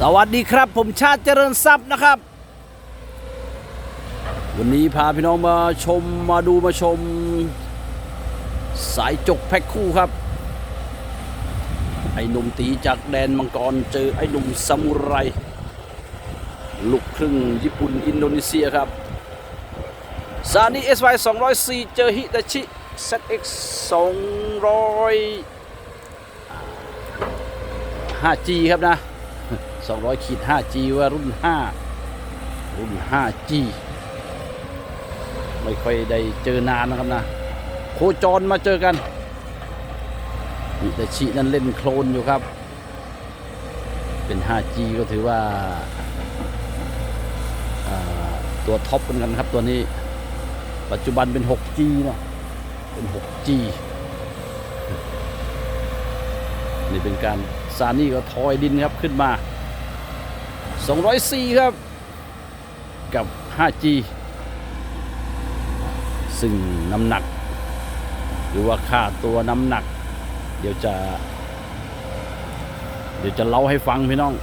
สวัสดีครับผมชาติเจริญทรัพย์นะครับ วันนี้พาพี่น้องมาชมมาดูมาชม สายจกแพ็คคู่ครับ ไอ้หนุ่มตีจากแดนมังกรเจอไอ้หนุ่มซามูไรลูกครึ่งญี่ปุ่นอินโดนีเซียครับซานี SY 204เจอฮิตาชิ ZX 200 5G ครับนะ 200ขีด 5G ว่ารุ่น 5 รุ่น 5G ไม่ค่อยได้เจอนานนะครับนะ โคจรมาเจอกันฮิตาชินั้นเล่นโคลนอยู่ครับ เป็น 5G ก็ถือว่าอ่าตัวท็อปเหมือนกันครับตัวนี้ ปัจจุบันเป็น 6G เนาะเป็น 6G นี่เป็นการซานี่ก็ทอยดินครับขึ้นมา 204ครับ กับ 5G ซึ่งน้ำหนัก หรือว่าค่าตัวน้ำหนัก เดี๋ยวจะ เดี๋ยวจะเล่าให้ฟังพี่น้อง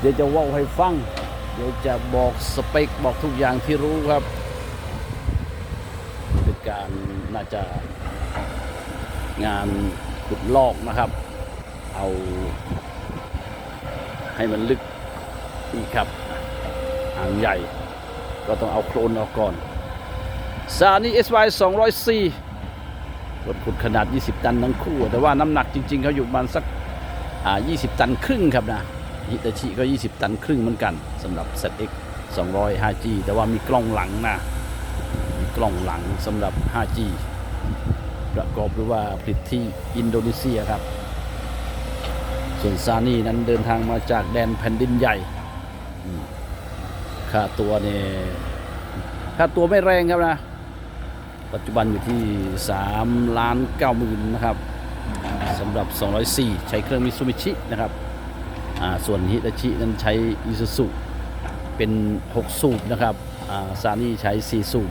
เดี๋ยวจะว่าให้ฟัง เดี๋ยวจะบอกสเปคบอกทุกอย่างที่รู้ครับ เป็นการน่าจะงานขุดลอกนะครับ เอา ให้มันลึกอีกครับอ่างใหญ่ ก็ต้องเอาโคลนออกก่อนซานี่ SY 204รถขุดขนาด 20 ตันทั้งคู่ แต่ว่าน้ำหนักจริง ๆเขาอยู่ประมาณสักอ่า20 ตันครึ่งครับนะฮิตาชิก็ 20 ตันครึ่งเหมือนกันสำหรับ ZX 200 5G แต่ว่ามีกล้องหลังนะมีกล้องหลังสำหรับ 5G ประกอบหรือว่าผลิตที่อินโดนีเซียครับ ส่วนซานี่นั้นเดินทางมาจากแดนแผ่นดินใหญ่ ค่าตัวเนี่ยค่าตัวไม่แรงครับนะ ปัจจุบันอยู่ที่ 3 ล้าน9หมื่นนะครับสำหรับ 204 ใช้เครื่องมิซูบิชินะครับ ส่วนฮิตาชินั้นใช้อิซูซุเป็น 6 สูบนะครับซานี่ใช้ 4 สูบ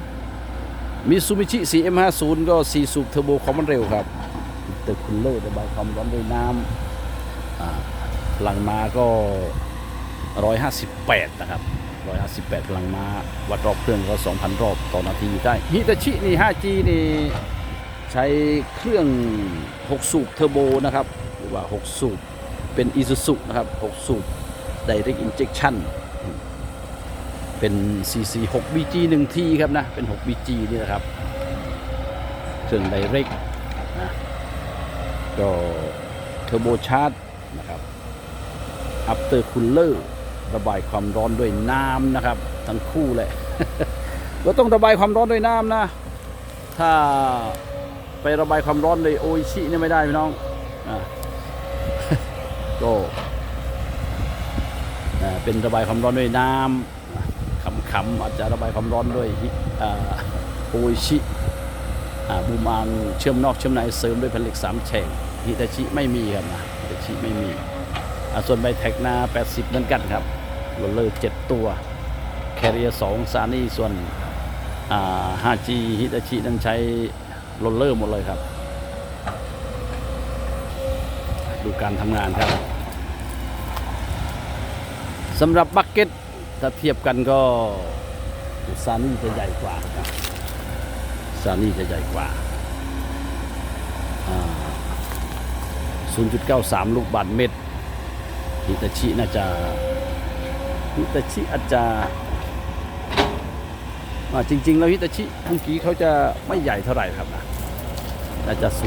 มิซูบิชิ CM50 ก็ 4 สูบเทอร์โบความเร็วครับเตอร์คูลเลอร์ระบายความร้อนด้วยน้ำ พลังม้าก็ 158 นะครับ 158 พลังม้า วัดรอบเครื่องก็ 2,000 รอบต่อนาทีได้ฮิตาชินี่ 5G นี่ใช้เครื่อง 6 สูบเทอร์โบนะครับ หรือว่า 6 สูบ เป็น Isuzu นะครับ 6 สูบ Direct Injection เป็น CC 6 BG 1 T ครับนะ เป็น 6 BG นี่นะครับ เครื่อง Direct นะ ก็เทอร์โบชาร์จ นะครับ After Cooler ระบายความร้อนด้วยน้ำนะครับ ทั้งคู่เลยก็ต้องระบายความร้อนด้วยน้ำนะ ถ้าไประบายความร้อนเลยโอิชิเนี่ยไม่ได้พี่น้องอ่าก็อ่าเป็นระบายความร้อนด้วยน้ำขำๆอาจจะระบายความร้อนด้วยอ่าโอิชิอ่าบูมังเชื่อมนอกเชื่อมในเสริมด้วยผล็กสามแฉกฮิตาชิไม่มีครับนะ ตชิไม่มีอ่าส่วนใบแท็กนา 80 เหมือนกันครับโรลเลอร์ 7 ตัว แคเรีย2ซานี่ส่วนอ่า 5G ฮิตาชินั้นใช้โรลเลอร์หมดเลยครับ ดูการทำงานครับสำหรับบักเก็ตถ้าเทียบกันก็ซานี่จะใหญ่กว่าครับซานี่จะใหญ่กว่าอ่า 0.93 ลูกบาทเมตรฮิตาชิน่าจะฮิตาชิอาจจะจริง ๆ แล้วฮิตาชิเมื่อกี้เขาจะไม่ใหญ่เท่าไหร่ครับนะน่าจะ 0.85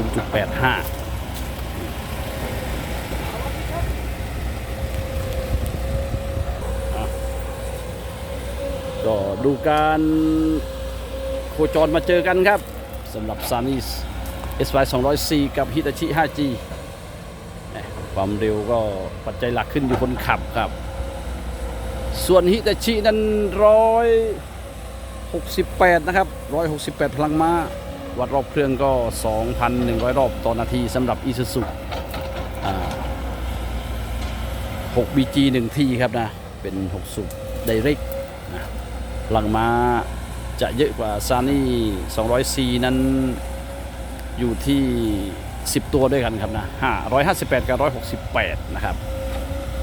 ก็ดูการโคจรมาเจอกันครับสำหรับ s a n i s SY 204กับ Hitachi 5G ความเร็วก็ปัจจัยหลักขึ้นอยู่คนขับครับ ส่วน Hitachi นั้น168นะครับ168พลังม้า วัดรอบเครื่องก็2,100รอบต่อนาทีสำหรับ Isuzu อ่า6 BG 1 T ครับนะ เป็น6สูบ Direct นะพลังม้าจะเยอะกว่าซานี่ 200C นั้นอยู่ที่ 10 ตัวด้วยกันครับนะ558 กับ 168 นะครับ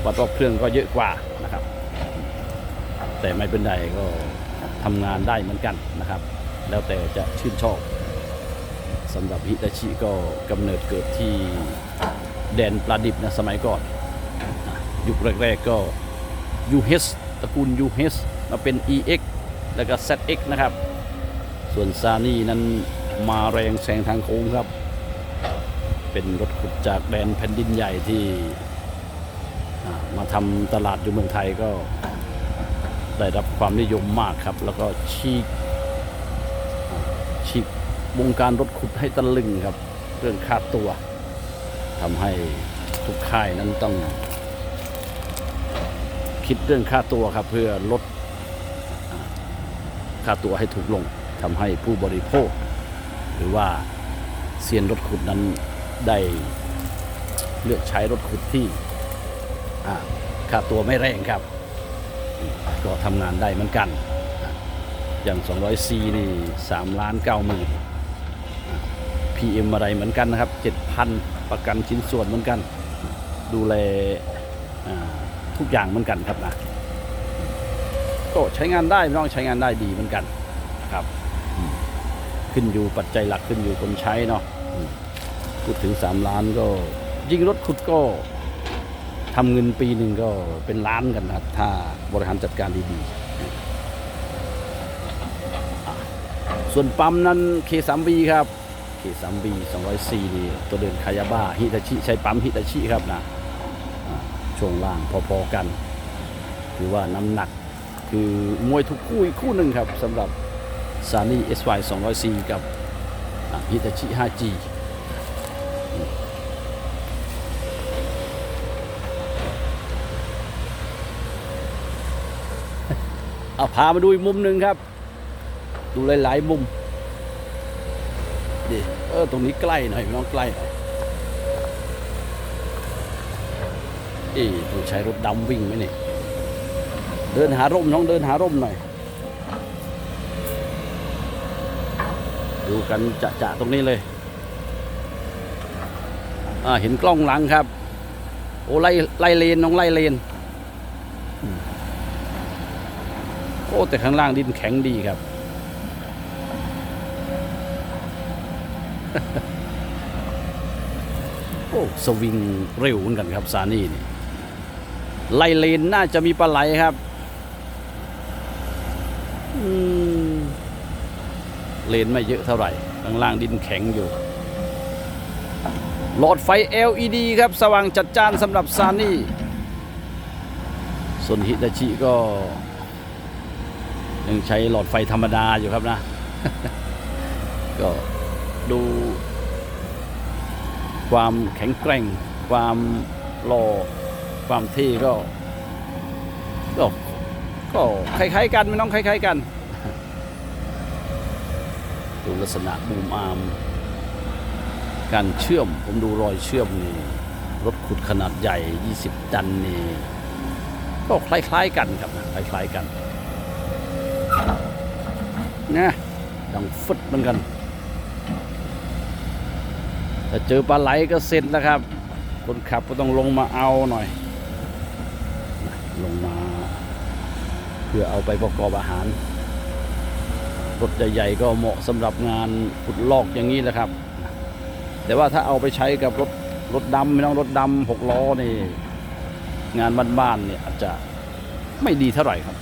วัดรอบเครื่องก็เยอะกว่านะครับ แต่ไม่เป็นไรก็ทำงานได้เหมือนกันนะครับ แล้วแต่จะชื่นชอบสำหรับฮิตาชิก็กำเนิดเกิดที่แดนปลาดิบนะสมัยก่อน ยุคแรกๆก็ UH ตระกูล UH มาเป็น EX แล้วก็ ZX นะครับ ส่วนซานี่นั้นมาแรงแซงทางโค้งครับ เป็นรถขุดจากแดนแผ่นดินใหญ่ที่มาทำตลาดอยู่เมืองไทยก็ได้รับความนิยมมากครับ แล้วก็ชีกชีกวงการรถขุดให้ตะลึงครับ เรื่องค่าตัวทำให้ทุกค่ายนั้นต้อง คิดเรื่องค่าตัวครับ เพื่อลดค่าตัวให้ถูกลงทำให้ผู้บริโภค หรือว่าเซียนรถขุดนั้น ได้เลือกใช้รถขุดที่ค่าตัวไม่แรงครับ ก็ทำงานได้เหมือนกัน อย่าง 200C นี่3ล้าน9หมื่น PM อะไรเหมือนกันนะครับ 7,000 ประกันชิ้นส่วนเหมือนกัน ดูแลทุกอย่างเหมือนกันครับนะก็ใช้งานได้ไม่ต้องใช้งานได้ดีเหมือนกันนะครับ ขึ้นอยู่ปัจจัยหลักขึ้นอยู่คนใช้เนาะ พูดถึง 3 ล้านก็ยิ่งรถขุดก็ทำเงินปีหนึ่งก็เป็นล้านกันนะครับ ถ้าบริหารจัดการดีๆ ส่วนปั๊มนั้น K3B ครับ K3B 204 นี่ ตัวเดินคายาบ้าฮิตาชิ ใช้ปั๊มฮิตาชิครับนะช่วงล่างพอๆกัน ถือว่าน้ำหนักคือมวยทุกคู่อีกคู่หนึ่งครับสำหรับซานี่ SY 204 กับฮิตาชิ 5G เอาพามาดูอีกมุมหนึ่งครับ ดูหลายๆมุมดิเออตรงนี้ใกล้หน่อยน้องใกล้หน่อยเอ๊ะต้องใช้รถดำวิ่งไหมเนี่ยเดินหาร่มน้องเดินหาร่มหน่อย ดูกันจะจะตรงนี้เลยอ่าเห็นกล้องหลังครับ โอ้ไล่ไล่เลนน้องไล่เลนอืม โอ้แต่ข้างล่างดินแข็งดีครับ โอ้สวิงเร็วเหมือนกันครับซานี่นี่ไลเลนน่าจะมีปลาไหลครับเลนไม่เยอะเท่าไหร่ข้างล่างดินแข็งอยู่ หลอดไฟ LED ครับ สว่างจัดจ้านสำหรับซานี่ส่วนฮิตาชิก็ ยังใช้หลอดไฟธรรมดาอยู่ครับนะ ก็ดู ความแข็งแกร่ง ความหล่อความเท่ก็ ก็ก็คล้ายๆกันไม่ต้องคล้ายๆกัน ดูลักษณะบูมอาร์มการเชื่อมผมดูรอยเชื่อมนี่รถขุดขนาดใหญ่ 20 ตันนี่ก็คล้ายๆกันครับคล้ายๆกัน นะดังฟึดเหมือนกันถ้าเจอปลาไหลก็เสร็จแล้วครับ คนขับก็ต้องลงมาเอาหน่อย ลงมา เพื่อเอาไปประกอบอาหารรถใหญ่ๆก็เหมาะสำหรับงานขุดลอกอย่างนี้แหละครับ แต่ว่าถ้าเอาไปใช้กับรถรถดำไม่ต้องรถดำหกล้อนี่ งานบ้านๆเนี่ยอาจจะไม่ดีเท่าไหร่ครับ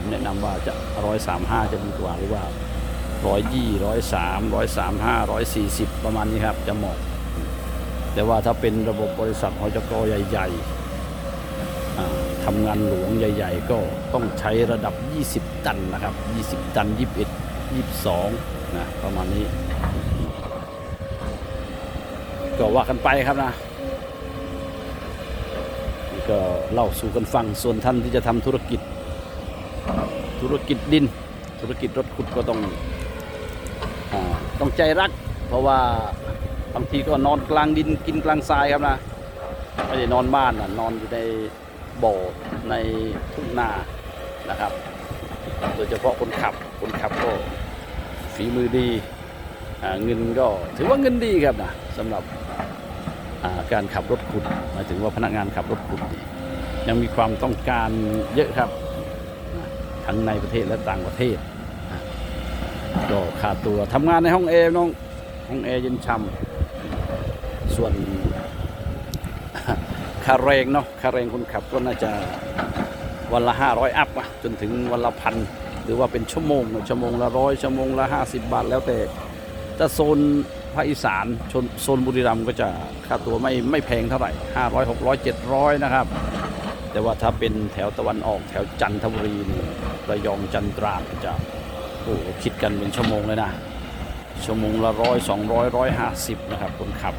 ผมแนะนำว่าจะร้อยสามห้าจะดีกว่าหรือว่าร้อยยี่ร้อยสามร้อยสามห้าร้อยสี่สิบประมาณนี้ครับจะเหมาะ แต่ว่าถ้าเป็นระบบบริษัทหจกใหญ่ๆอ่าทำงานหลวงใหญ่ ๆ ก็ต้องใช้ระดับ 20 ตันนะครับ 20 ตัน 21 22นะประมาณนี้ ก็ว่ากันไปครับนะก็เล่าสู่กันฟังส่วนท่านที่จะทำธุรกิจ ธุรกิจดิน ธุรกิจรถขุดก็ต้องอต้องใจรัก เพราะว่าบางทีก็นอนกลางดินกินกลางทรายครับนะไม่ได้นอนบ้านนะนอนอยู่ในบ่อในทุ่งนานะครับ โดยเฉพาะคนขับคนขับก็ฝีมือดีอเงินก็ถือว่าเงินดีครับนะสำหรับาการขับรถขุดหมายถึงว่าพนักงานขับรถขุดยังมีความต้องการเยอะครับ ทั้งในประเทศและต่างประเทศก็ค่าตัวทำงานในห้องแอร์น้องห้องแอร์เย็นช่ำส่วนค่าแรงเนาะค่าแรงคนขับก็น่าจะวันละ 500 อัพอะจนถึงวันละพันหรือว่าเป็นชั่วโมงชั่วโมงละร้อยชั่วโมงละ 50 บาทแล้วแต่ถ้าโซนภาคอีสานชนโซนบุรีรัมย์ก็จะค่าตัวไม่ไม่แพงเท่าไหร่ 500 600 700 นะครับ แต่ว่าถ้าเป็นแถวตะวันออกแถวจันทบุรีนี่ระยองจันตราจะโอ้โหคิดกันเป็นชั่วโมงเลยนะ ชั่วโมงละร้อยสองร้อยร้อยห้าสิบนะครับคนขับ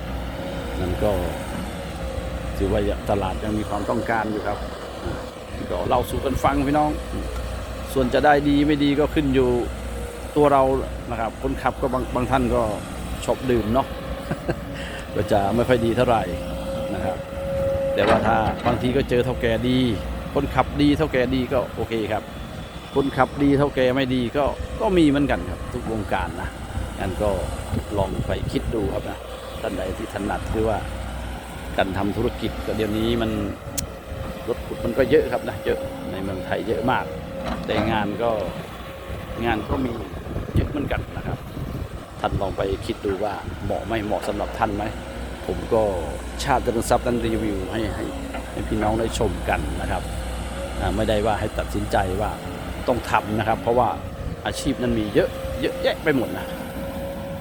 นั่นก็ถือว่าตลาดยังมีความต้องการอยู่ครับก็เล่าสู่กันฟังพี่น้อง ส่วนจะได้ดีไม่ดีก็ขึ้นอยู่ตัวเรานะครับคนขับก็บางบางท่านก็ชอบดื่มเนาะก็จะไม่ค่อยดีเท่าไหร่ แต่ว่าถ้าบางทีก็เจอเท่าแก่ดี คนขับดีเท่าแก่ดีก็โอเคครับ คนขับดีเท่าแก่ไม่ดีก็ก็มีเหมือนกันครับ ทุกวงการนะงั้นก็ลองไปคิดดูครับนะท่านใดที่ถนัดหรือว่าการทำธุรกิจก็เดี๋ยวนี้มันรถขุดมันก็เยอะครับนะเยอะในเมืองไทยเยอะมาก แต่งานก็งานก็มีเยอะเหมือนกันนะครับ ท่านลองไปคิดดูว่าเหมาะไม่เหมาะสำหรับท่านไหม ผมก็ชาติจริญทรัพย์นั้นรีวิวให้ให้ให้พี่น้องได้ชมกันนะครับไม่ได้ว่าให้ตัดสินใจว่าต้องทำนะครับ เพราะว่าอาชีพนั้นมีเยอะเยอะแยะไปหมดนะ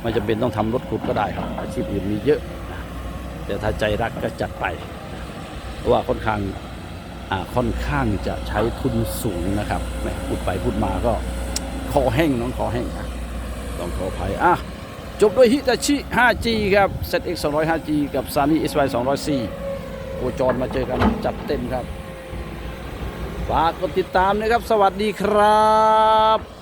ไม่จำเป็นต้องทำรถขุดก็ได้ครับ อาชีพอื่นมีเยอะนะแต่ถ้าใจรักก็จัดไปเพราะว่าค่อนข้างค่อนข้างจะใช้ทุนสูงนะครับแหมพูดไปพูดมาก็คอแห้งน้องคอแห้งอะต้องขออภัยอะ จบด้วยฮิตาชิ 5G ครับเซต X200 5G กับ Sony SY 204โคจรมาเจอกันจัดเต็มครับฝากกดติดตามนะครับ สวัสดีครับ